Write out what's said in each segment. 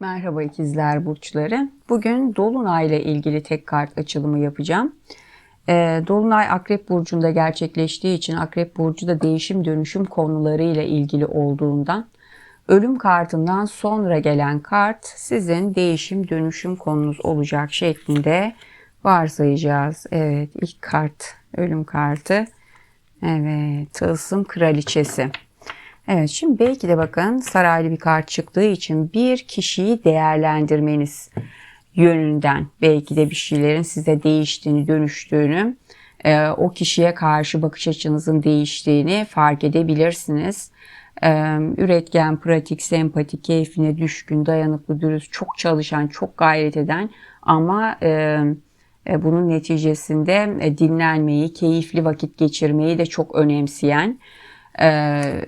Merhaba ikizler burçları. Bugün Dolunay ile ilgili tek kart açılımı yapacağım. Ee, Dolunay Akrep Burcu'nda gerçekleştiği için Akrep Burcu da değişim dönüşüm konularıyla ilgili olduğundan ölüm kartından sonra gelen kart sizin değişim dönüşüm konunuz olacak şeklinde varsayacağız. Evet ilk kart ölüm kartı. Evet tılsım kraliçesi. Evet şimdi belki de bakın saraylı bir kart çıktığı için bir kişiyi değerlendirmeniz yönünden belki de bir şeylerin size değiştiğini, dönüştüğünü, e, o kişiye karşı bakış açınızın değiştiğini fark edebilirsiniz. E, üretken, pratik, sempatik, keyfine düşkün, dayanıklı, dürüst, çok çalışan, çok gayret eden ama e, bunun neticesinde dinlenmeyi, keyifli vakit geçirmeyi de çok önemseyen,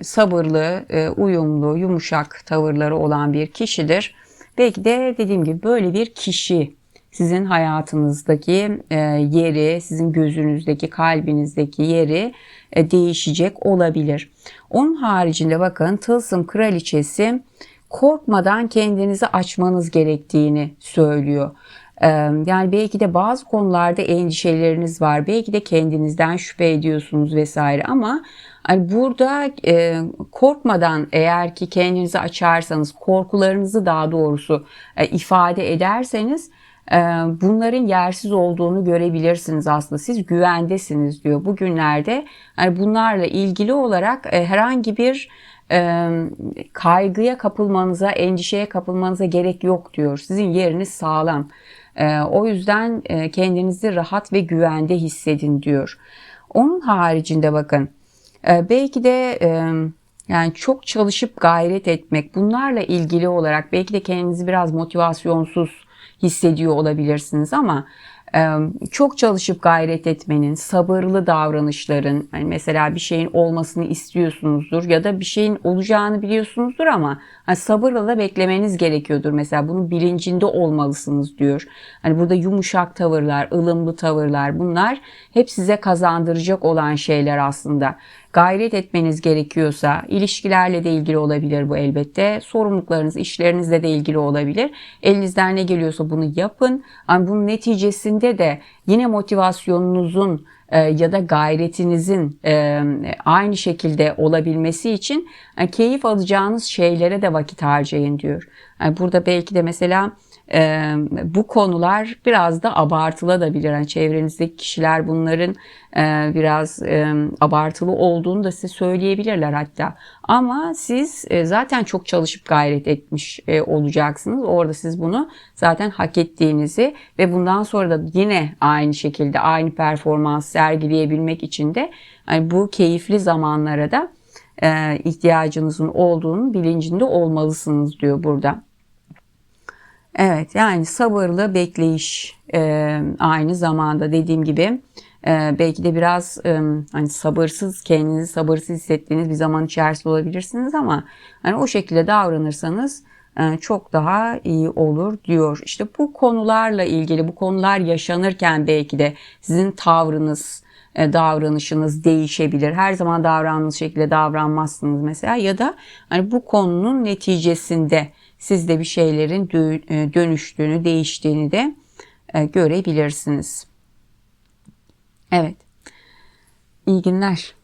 sabırlı, e, uyumlu, yumuşak tavırları olan bir kişidir. Belki de dediğim gibi böyle bir kişi sizin hayatınızdaki e, yeri, sizin gözünüzdeki, kalbinizdeki yeri e, değişecek olabilir. Onun haricinde bakın Tılsım Kraliçesi korkmadan kendinizi açmanız gerektiğini söylüyor. Yani belki de bazı konularda endişeleriniz var. Belki de kendinizden şüphe ediyorsunuz vesaire ama hani burada e, korkmadan eğer ki kendinizi açarsanız, korkularınızı daha doğrusu e, ifade ederseniz bunların yersiz olduğunu görebilirsiniz aslında. Siz güvendesiniz diyor. Bugünlerde hani bunlarla ilgili olarak herhangi bir kaygıya kapılmanıza, endişeye kapılmanıza gerek yok diyor. Sizin yeriniz sağlam. Ee, o yüzden e, kendinizi rahat ve güvende hissedin diyor. Onun haricinde bakın e, belki de e, yani çok çalışıp gayret etmek bunlarla ilgili olarak belki de kendinizi biraz motivasyonsuz hissediyor olabilirsiniz ama çok çalışıp gayret etmenin, sabırlı davranışların, hani mesela bir şeyin olmasını istiyorsunuzdur ya da bir şeyin olacağını biliyorsunuzdur ama hani sabırla da beklemeniz gerekiyordur. Mesela bunun bilincinde olmalısınız diyor. Hani burada yumuşak tavırlar, ılımlı tavırlar bunlar hep size kazandıracak olan şeyler aslında gayret etmeniz gerekiyorsa ilişkilerle de ilgili olabilir bu elbette. Sorumluluklarınız, işlerinizle de ilgili olabilir. Elinizden ne geliyorsa bunu yapın. Ama bunun neticesinde de yine motivasyonunuzun e, ya da gayretinizin e, aynı şekilde olabilmesi için e, keyif alacağınız şeylere de vakit harcayın diyor. Burada belki de mesela e, bu konular biraz da abartılabilir. Yani çevrenizdeki kişiler bunların e, biraz e, abartılı olduğunu da size söyleyebilirler hatta. Ama siz e, zaten çok çalışıp gayret etmiş e, olacaksınız. Orada siz bunu zaten hak ettiğinizi ve bundan sonra da yine aynı şekilde aynı performans sergileyebilmek için de yani bu keyifli zamanlara da ihtiyacınızın olduğunu bilincinde olmalısınız diyor burada. Evet yani sabırlı bekleyiş e, aynı zamanda dediğim gibi e, belki de biraz e, hani sabırsız kendinizi sabırsız hissettiğiniz bir zaman içerisinde olabilirsiniz ama hani o şekilde davranırsanız e, çok daha iyi olur diyor. İşte bu konularla ilgili bu konular yaşanırken belki de sizin tavrınız e, davranışınız değişebilir. Her zaman davrandığınız şekilde davranmazsınız mesela ya da hani bu konunun neticesinde sizde bir şeylerin e, dönüştüğünü, değiştiğini de e, görebilirsiniz. Evet. İyi günler.